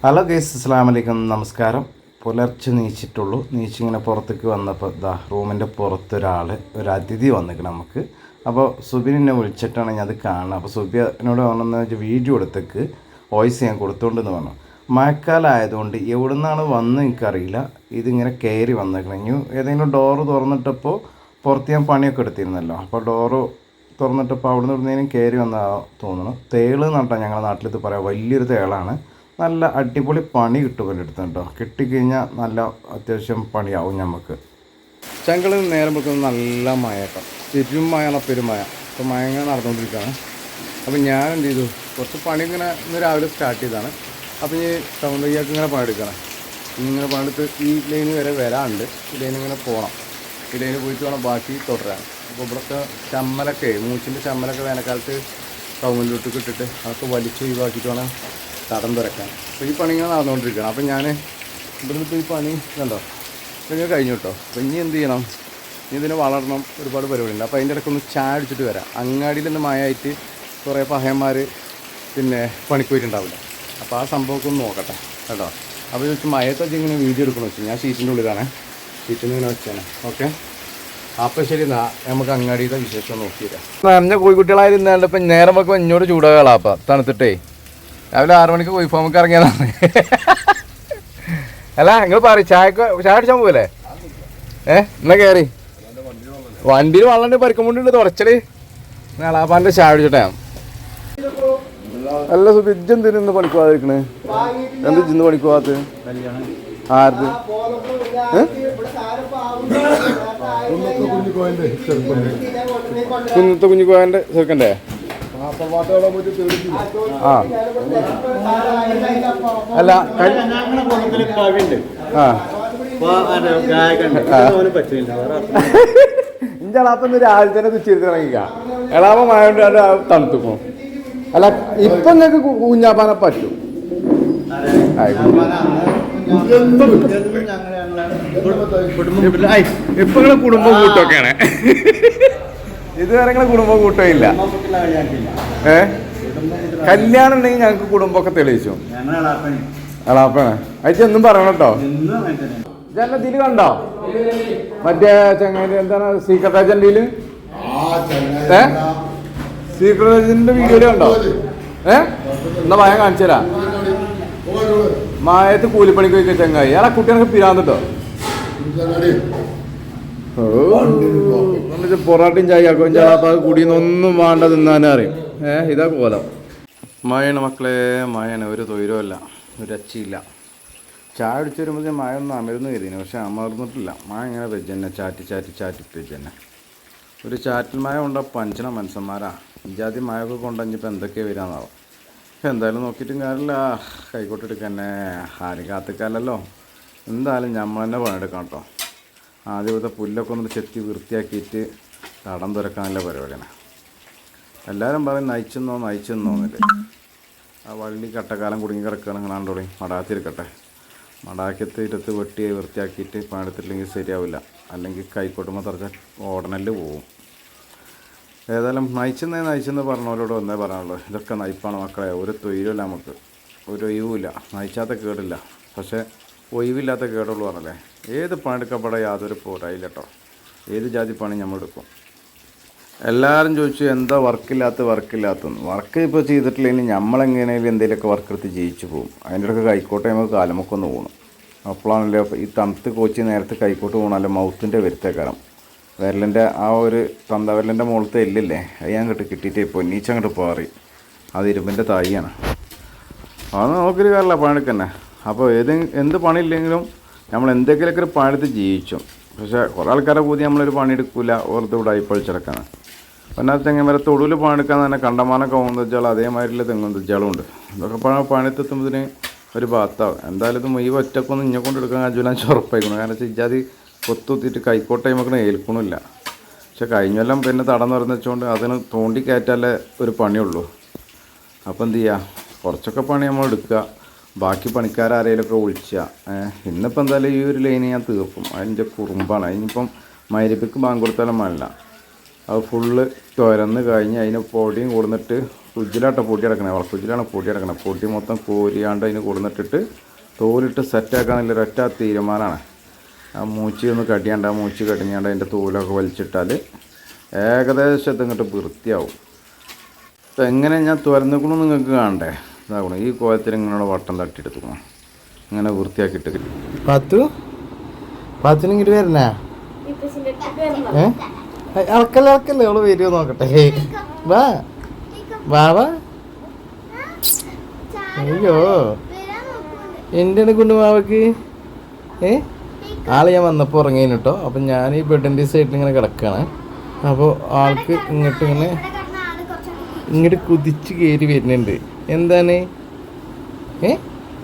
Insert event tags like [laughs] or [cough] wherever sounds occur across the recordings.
Hello guys അസ്സാം വലൈക്കും നമസ്കാരം. പുലർച്ചെ നീച്ചിട്ടുള്ളൂ. നീച്ചിങ്ങനെ പുറത്തേക്ക് വന്നപ്പോൾ ഇതാ റൂമിന്റെ പുറത്തൊരാൾ ഒരു അതിഥി വന്നിരിക്കണം നമുക്ക്. അപ്പോൾ സുബിനെ വിളിച്ചിട്ടാണ് ഞാൻ അത് കാണുന്നത്. അപ്പോൾ സുബി എന്നോട് പറഞ്ഞെന്ന് വെച്ചാൽ വീഡിയോ എടുത്തേക്ക്. വോയിസ് ഞാൻ കൊടുത്തോണ്ടെന്ന് പറഞ്ഞു. മഴക്കാലമായതുകൊണ്ട് എവിടെ നിന്നാണ് വന്ന് എനിക്കറിയില്ല. ഇതിങ്ങനെ കയറി വന്നേക്കണം. ഇനി ഏതെങ്കിലും ഡോറ് തുറന്നിട്ടപ്പോൾ പുറത്ത് ഞാൻ പണിയൊക്കെ എടുത്തിരുന്നല്ലോ. അപ്പോൾ ഡോറ് തുറന്നിട്ടപ്പോൾ അവിടെ നിന്ന് ഇവിടുന്നേലും കയറി വന്നാൽ തോന്നുന്നു തേൾ നട്ടാൽ ഞങ്ങളുടെ നാട്ടിലിത് പറയാം. വലിയൊരു തേളാണ്. നല്ല അടിപൊളി പണി കിട്ടും എന്റെ അടുത്ത് കേട്ടോ. കിട്ടിക്കഴിഞ്ഞാൽ നല്ല അത്യാവശ്യം പണിയാവും നമുക്ക് ചെങ്കളിൽ നേരം വെക്കുന്നത് നല്ല മഴ കേട്ടോ. ശരിക്കും മഴയാണ്? പെരുമഴ അപ്പോൾ മഴ ഇങ്ങനെ നടന്നുകൊണ്ടിരിക്കുകയാണ്. അപ്പോൾ ഞാൻ എന്ത് ചെയ്തു? കുറച്ച് പണി ഇങ്ങനെ ഇന്ന് രാവിലെ സ്റ്റാർട്ട് ചെയ്താണ് അപ്പോൾ ഈ സൗണ്ട് ഇയാൾക്ക് ഇങ്ങനെ പണിയെടുക്കണം ഇങ്ങനെ പണിയെടുത്ത് ഈ ലൈന് വരെ വരാണ്ട് ഈ ലൈൻ ഇങ്ങനെ പോകണം ഈ ലൈന് പോയിട്ട് വേണം ബാക്കി തുടരാൻ. അപ്പോൾ ഇവിടുത്തെ ചമ്മലൊക്കെ മൂച്ചിന്റെ ചമ്മലൊക്കെ വേനൽക്കാലത്ത് ടൗണിലോട്ട് ഇട്ടിട്ട് അതൊക്കെ വലിച്ച് ഒഴിവാക്കിയിട്ട് വേണം തടം തുറക്കാൻ അപ്പോൾ ഈ പണി ഇങ്ങനെ നടന്നുകൊണ്ടിരിക്കുകയാണ് അപ്പോൾ ഞാൻ ഇവിടുന്ന് ഈ പണി കണ്ടോ? ഇങ്ങനെ കഴിഞ്ഞു കേട്ടോ അപ്പോൾ ഇനി എന്ത് ചെയ്യണം? ഇനി ഇതിനെ വളരണം ഒരുപാട് പരിപാടിയുണ്ട്. അപ്പോൾ അതിന്റെ ഇടയ്ക്ക് ഒന്ന് ചായ അടിച്ചിട്ട് വരാം. അങ്ങാടിയിൽ നിന്ന് മായായിട്ട് കുറേ പഹയന്മാർ പിന്നെ പണിക്ക് പോയിട്ടുണ്ടാവില്ല. അപ്പോൾ ആ സംഭവമൊക്കെ ഒന്ന് നോക്കട്ടെ കേട്ടോ. അപ്പോൾ ചോദിച്ചു വെച്ച് ഇങ്ങനെ വീഡിയോ എടുക്കണമെന്ന് വെച്ചു? ഞാൻ ഷീറ്റിന്റെ ഉള്ളിലാണ്. ഷീറ്റിൽ ഇങ്ങനെ വെച്ചാണ് ഓക്കെ? അപ്പോൾ ശരി എന്നാ നമുക്ക് അങ്ങാടിയുടെ വിശേഷം നിറഞ്ഞ കോഴിക്കുട്ടികളായിരുന്നാണ്ട് ഇപ്പം നേരം വെക്കുമ്പോൾ ഇഞ്ഞോട് അപ്പം തണുത്തിട്ടേ. രാവിലെ ആറു മണിക്ക് കോഴി ഫാമൊക്കെ ഇറങ്ങിയതാണ് അല്ല നിങ്ങൾ പറ ചായ ചായ അടിച്ചാൽ പോകല്ലേ ഏ എന്നാ കയറി വണ്ടിയിൽ വള്ളണ്ട് പരിക്കുമ്പോണ്ട് തുറച്ചൽ. അളാപ്പാന്റെ ചായ അടിച്ചിട്ടേ അല്ല സുഖം ഇജ്ജെന്തിനു ഇന്ന് പണിക്ക് പോകാതിരിക്കണേ എന്ത് ഇന്ന് പണിക്ക് പോകാത്ത ഏ? കുന്നത്തെ കുഞ്ഞിക്കോയന്റെ ചെറുക്കന്റെ? ആ. അല്ല ആ. ഇന്റെ അളാപ്പം ഇന്ന് രാവിലെ തന്നെ തുച്ചിരുത്ത് ഇറങ്ങിക്ക എളാപ്പം തണുത്തുക്കും. അല്ല ഇപ്പൊ നിങ്ങൾക്ക് കുഞ്ഞാപ്പാനെ പറ്റും. ഇപ്പൊ കുടുംബം കൂട്ടൊക്കെയാണ്. ഇതുവരെ കുടുംബം കൂട്ടമില്ല. ഏ? കല്യാണം ഉണ്ടെങ്കിൽ ഞങ്ങൾക്ക് കുടുംബമൊക്കെ തെളിയിച്ചു? അളാപ്പാണ് അയച്ച ഒന്നും പറയണം കേട്ടോ. ഇതല്ല തിരി കണ്ടോ? മറ്റേ ചങ്ങാതി എന്താണ്? സീക്രട്ട് ഏജന്റിൽ ഏ? സീക്രട്ട് ഏജന്റിന്റെ വീഡിയോ കണ്ടോ? ഏ? എന്നാ ഭയം കാണിച്ചരാ മായത്ത് കൂലിപ്പണിക്ക് പോയി ചങ്ങായി. അയാളെ കുട്ടികൾക്ക് പിരാന്നിട്ടോ പൊറാട്ടയും ചായക്കും ചാപ്പാ കുടിയൊന്നും വേണ്ട തിന്നാനും അറിയും ഏ ഇതാ കോലം. മഴയാണ് മക്കളെ മഴയാണ് ഒരു തൊയിലുമല്ല ഒരു അച്ചിയില്ല ചായ അടിച്ചു വരുമ്പോൾ മഴ ഒന്നും അമരുന്ന് കരുതിന് പക്ഷെ അമർന്നിട്ടില്ല. മഴ ഇങ്ങനെ വെജന്നെ ചാറ്റി ചാറ്റി ചാറ്റി വെജന്നെ. ഒരു ചാറ്റൽ മഴ കൊണ്ട പഞ്ചന മനുഷ്യന്മാരാ. ഇജാതി മഴയൊക്കെ എന്തൊക്കെയാണ് പക്ഷെ എന്തായാലും നോക്കിയിട്ടും കാര്യമില്ല. കൈക്കോട്ടെടുക്കാൻ തന്നെ ആരും കാത്തിക്കാലല്ലോ എന്തായാലും നമ്മൾ തന്നെ പണിയെടുക്കാം കേട്ടോ. ആദ്യത്തെ പുല്ലൊക്കെ ഒന്ന് ചെത്തി വൃത്തിയാക്കിയിട്ട് തടം തുറക്കാനുള്ള പരിപാടിയാണ്. എല്ലാവരും പറയും നയിച്ചെന്നോ നയിച്ചെന്നോ എന്നിട്ട് ആ വള്ളി കട്ടക്കാലം കുടുങ്ങി കിടക്കുകയാണ് ഇങ്ങനെ തുടങ്ങി മടാത്തിരിക്കട്ടെ മടാക്കത്ത് ഇരുത്ത് വെട്ടി വൃത്തിയാക്കിയിട്ട് പണിയെടുത്തിട്ടില്ലെങ്കിൽ ശരിയാവില്ല. അല്ലെങ്കിൽ കൈക്കോട്ടുമ്പോൾ തറച്ച ഓടനൽ പോവും. ഏതായാലും നയിച്ചെന്നേ നയിച്ചെന്ന് പറഞ്ഞവരോട് ഒന്നേ പറയാനുള്ളൂ. ഇതൊക്കെ നയിപ്പാണ് മക്കളെ. ഒരു തൊഴിലില്ല നമുക്ക്. ഒരു ഒഴിവുമില്ല. നയിച്ചാത്ത കേടില്ല. പക്ഷേ ഒഴിവില്ലാത്ത കേടുള്ളൂ പറഞ്ഞല്ലേ. ഏത് പണിയെടുക്കപ്പെടാൻ യാതൊരു പോരായില്ല കേട്ടോ. ഏത് ജാതി പണി നമ്മൾ എടുക്കും. എല്ലാവരും ചോദിച്ചു എന്താ വർക്കില്ലാത്ത വർക്കില്ലാത്തെന്ന്. വർക്ക് ഇപ്പോൾ ചെയ്തിട്ടില്ലെങ്കിൽ നമ്മളെങ്ങനെയും എന്തെങ്കിലുമൊക്കെ വർക്ക് എടുത്ത് ജയിച്ചു പോകും അതിന്റെ ഇടയ്ക്ക് കൈക്കോട്ടെ നമുക്ക് കാലമൊക്കെ ഒന്ന് പോകണം അപ്പോഴാണല്ലോ ഈ തണുത്ത് കോച്ചി നേരത്തെ കൈക്കോട്ട് പോകണമല്ലോ മൗത്തിന്റെ വരുത്തേക്കാരം. വിരലിന്റെ ആ ഒരു തന്ത വിരലിന്റെ മുകളിലത്തെ എല്ലില്ലേ അത് ഞാൻ കിട്ടി കിട്ടിയിട്ടേ പൊന്നീച്ച അങ്ങോട്ട് പോറി. അത് ഇരുമ്പിന്റെ തായിയാണ് അത് നോക്കിയൊരു പണിക്ക് തന്നെ. അപ്പോൾ ഏത് എന്ത് പണിയില്ലെങ്കിലും നമ്മൾ എന്തെങ്കിലുമൊക്കെ ഒരു പണിയെടുത്ത് ജീവിച്ചു. പക്ഷേ കുറേ ആൾക്കാരെ കൂതി നമ്മളൊരു പണിയെടുക്കില്ല ഓർത്ത് ഇവിടെ അയിപ്പഴിച്ചെടുക്കാണ് പിന്നെ തെങ്ങമര തൊടുവിൽ പണിയെടുക്കാൻ തന്നെ കണ്ടമാനൊക്കെ വെച്ചാൽ അതേമാതിരിയുള്ള തെങ്ങും തെച്ചാളും ഉണ്ട് ഇതൊക്കെ പണി പണിത്തെത്തുമ്പോഴത്തിന് ഒരു ഭാഗത്താവും എന്തായാലും ഇത് മുഴുവൻ ഒറ്റക്കൊന്നും ഇഞ്ഞെ കൊണ്ട് എടുക്കാൻ കഴിയില്ല ഉറപ്പായിക്കണം കാരണം വെച്ചാൽ ഇജാതി കൊത്തുത്തിയിട്ട് കൈക്കോട്ടയും നമുക്ക് ഏൽക്കണില്ല. പക്ഷെ കഴിഞ്ഞെല്ലാം പിന്നെ തടം നിറഞ്ഞു വെച്ചുകൊണ്ട് അതിന് തോണ്ടി കയറ്റാലേ ഒരു പണിയുള്ളൂ. അപ്പോൾ എന്ത് ചെയ്യുക കുറച്ചൊക്കെ പണി നമ്മൾ എടുക്കുക. ബാക്കി പണിക്കാരാരെങ്കിലുമൊക്കെ വിളിക്കുക ഇന്നിപ്പോൾ എന്തായാലും ഈ ഒരു ലൈന് ഞാൻ തീർക്കും. അതിന്റെ കുറുമ്പാണ്. അതിനിപ്പം മൈരപ്പിക്ക് ബാങ്ക് കൊടുത്താലും വേണ്ട അത് ഫുള്ള് തുരന്ന് കഴിഞ്ഞ് അതിന് പൊടിയും കൊടുന്നിട്ട് ഫ്രിഡ്ജിലാട്ട പൊടി അടക്കണേ. വള ഫ്രിഡ്ജിലാണ് പൊടി അടക്കണേ. പൊടി മൊത്തം കോരിയാണ്ട് അതിന് കൊടുന്നിട്ടിട്ട് തോലിട്ട് സെറ്റാക്കാന്നുള്ള ഒറ്റ തീരുമാനമാണ് ആ മൂച്ചി ഒന്ന് കടിയാണ്ട് ആ മൂച്ചി കടിഞ്ഞാണ്ട് അതിന്റെ തോലൊക്കെ വലിച്ചിട്ടാൽ ഏകദേശം ഇതങ്ങോട്ട് ഇങ്ങോട്ട് വൃത്തിയാവും. അപ്പം എങ്ങനെ ഞാൻ തുരന്നിക്കണമെന്ന് നിങ്ങൾക്ക് കാണണ്ടേ? ഇതാകണം. ഈ കോലത്തിൽ ഇങ്ങനെയുള്ള വട്ടം തട്ടിയെടുത്തുക്കണം. ഇങ്ങനെ വൃത്തിയാക്കിയിട്ട് പത്തു? പത്തിന് ഇങ്ങോട്ട് വരണേ? ഏ? അളക്കല്ലേ ഇളക്കല്ലേ അവൾ വരുമോ നോക്കട്ടെ. വാ. വാ വാ. അയ്യോ. എന്താണ് കുണ്ടുമാവക്ക് ഏ? ആൾ ഞാൻ വന്നപ്പോൾ ഉറങ്ങിന് കേട്ടോ അപ്പം ഞാൻ ഈ ബെഡിന്റെ സൈഡിൽ ഇങ്ങനെ കിടക്കുകയാണ് അപ്പോൾ ആൾക്ക് ഇങ്ങോട്ട് ഇങ്ങനെ ഇങ്ങോട്ട് കുതിച്ച് കയറി വരുന്നുണ്ട്. എന്താണ്? ഏ?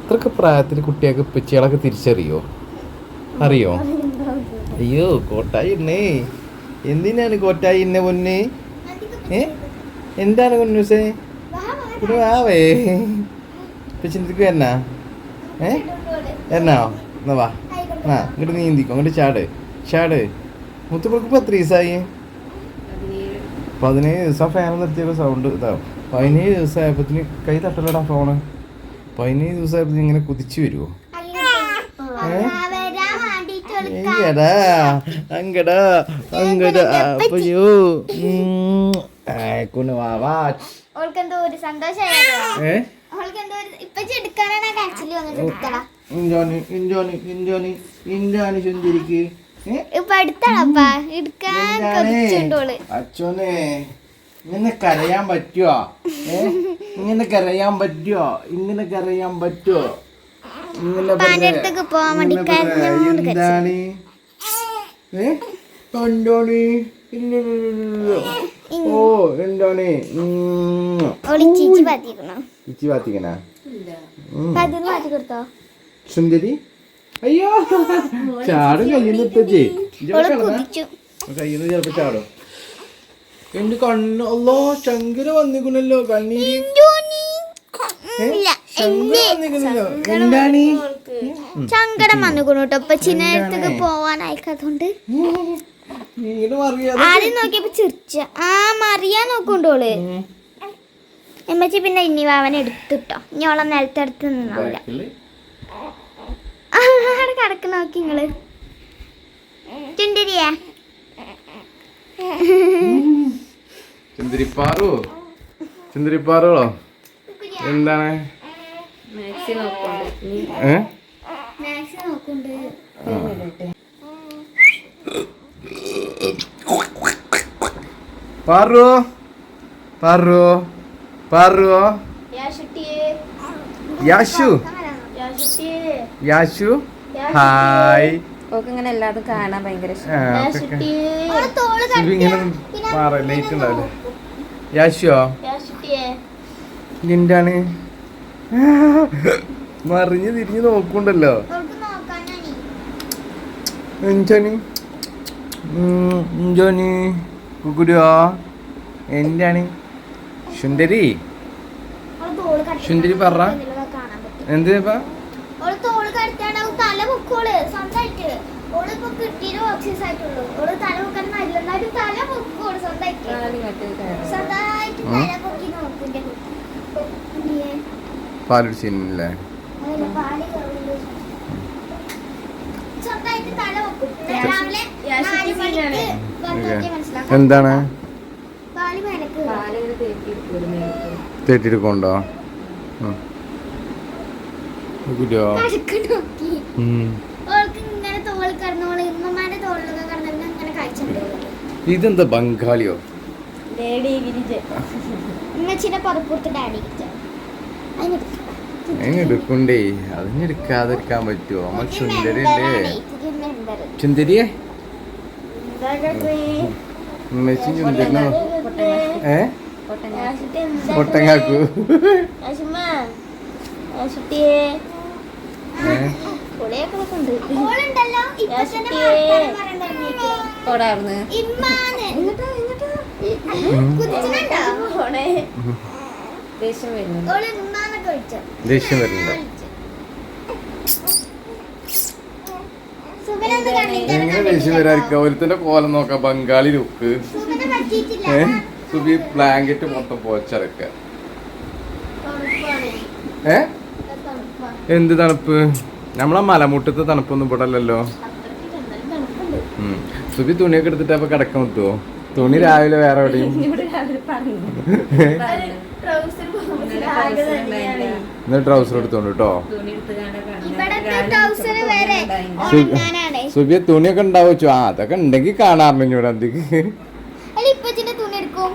ഇത്രയൊക്കെ പ്രായത്തിൽ കുട്ടികൾക്ക് ഉപ്പച്ചികളൊക്കെ തിരിച്ചറിയോ? അറിയോ? അയ്യോ കോട്ടായി എന്തിനാണ് കോറ്റായി ഇന്നെ പൊന്ന്? ഏ? എന്താണ് കുഞ്ഞൂസേ ഇവിടെ വാവേ ചിന്തിക്കുക എന്നാ ഏ? എന്നാ എന്നാ വാ. ആ ഇങ്ങോട്ട് നീന്തിക്കോ അങ്ങോട്ട് ചാട്. ചാട്. മുത്തുപ്പുറക്ക് ഇപ്പം എത്ര ദിവസമായി പതിനേഴ് ദിവസം ഫാൻ നിർത്തിയപ്പോൾ സൗണ്ട് ഇതാവും. പതിനേഴ് ദിവസമായപ്പത്തിന് കൈ തട്ടലടാ ഫോണ്. പതിനേഴ് ദിവസമായപ്പത്തിന് ഇങ്ങനെ കുതിച്ചു വരുമോ ഒരു സന്തോഷമായോ ഏ? ഓൾക്കെന്തോ ഒരു ഇപ്പച്ചി എടുക്കാനാണ് ആക്ച്വലി വന്നിട്ട് ഇപ്പൊ എടുക്കാൻ? കൊതിച്ചുണ്ടോൾ അച്ഛനെ ഇങ്ങനെ കരയാൻ പറ്റുമോ ഏ? ഇങ്ങനെ കരയാൻ പറ്റുമോ ഇങ്ങനെ കരയാൻ പറ്റുമോ എന്താണ്. ഓ എന്താണ് ചീച്ചി പാത്തിക്കണോ? സുന്ദരി? അയ്യോ. ചാടും കയ്യിൽ നിന്ന് ചിലപ്പോ ചാടും. എന്റെ കണ്ണ് അല്ലോ ചങ്കര വന്നിക്കണല്ലോ കണ്ണീര്. എന്താണ്? സങ്കടം വന്നുകൊണ്ടു കേട്ടോ. ഇപ്പൊ ചിന്നടുത്തേക്ക് പോവാൻ അയക്കാത്തോണ്ട് ആദ്യം നോക്കിയപ്പോ ചിരിച്ച. ആ മറിയാൻ നോക്കുണ്ടോൾ എമ്മച്ചി പിന്നെ ഇനി വാവൻ എടുത്തിട്ടോ ഇനി ഓളെ നിലത്തെടുത്ത് നിന്നാവില്ല അവിടെ കിടക്ക് നോക്കി നിങ്ങൾ ചുണ്ടരിയാ? ചുന്തിരിപ്പാറോ ചുന്തിരിപ്പാറോളോ എന്താണ്? പാറു പാറു പാറു. യാശു. യാശു ഹായ്. ഓക്ക് ഇങ്ങനെ എല്ലാതും കാണാൻ ഭയങ്കര ഇങ്ങനെ മാറ ലൈറ്റ് ഉണ്ടാവില്ലേ യാശുവോ? എന്താണ് മറിഞ്ഞ് തിരിഞ്ഞ് നോക്കുന്നുണ്ടല്ലോ. എഞ്ചോനി എഞ്ചോനി കുക്കുരുവോ. എന്താണ് സുന്ദരി. സുന്ദരി പറ. എന്ത് ഇപ്പൊ? ഓൾ തോൾ കടത്തിയാണ്ട് അവൾ തല പൊക്കോൾ സ്വന്തമായിട്ട് ഓൾ സീനല്ലേ എന്താണ് കഴിച്ചിട്ടുണ്ട് ഇതെന്താ ബംഗാളിയോ? ഡാഡി ഗിരിജ. പുറപ്പുറത്ത് ഡാഡി ഗിരിജ അതിനെടുക്കണ്ടേ അതിനെടുക്കാതിരിക്കാൻ പറ്റുമോ നമ്മൾ സുന്ദരില്ലേ ചുന്തരിയെ? ഉമ്മച്ചി ചുന്ദരിനോ ഏ? പൊട്ടങ്ങാക്കു. ദേഷ്യം വരുന്നു ദേഷ്യം വരുന്നുണ്ടോ? എങ്ങനെ ദേഷ്യം വരാതിരിക്കുക? ഒരുത്തിന്റെ കോലം നോക്കാം. ബംഗാളി ലുക്ക്. ഏഹ് സുബി ബ്ലാങ്കറ്റ് മൊത്തം പോച്ചറക്ക ഏ? എന്ത് തണുപ്പ്? നമ്മളെ മലമുട്ടത്തെ തണുപ്പൊന്നും ഇവിടെ അല്ലല്ലോ സുബി തുണിയൊക്കെ എടുത്തിട്ട് അപ്പൊ കിടക്കാൻ പറ്റുമോ തുണി രാവിലെ വേറെ എവിടെയും. [laughs] ഇന്ന് ട്രൗസർ എടുത്തോണ്ട് കേട്ടോ. സുബിയ തുണിയൊക്കെ ഉണ്ടാവും ആ അതൊക്കെ ഉണ്ടെങ്കിൽ കാണാറില്ല ഇവിടെ അന്തിക്ക് തുണി എടുക്കും.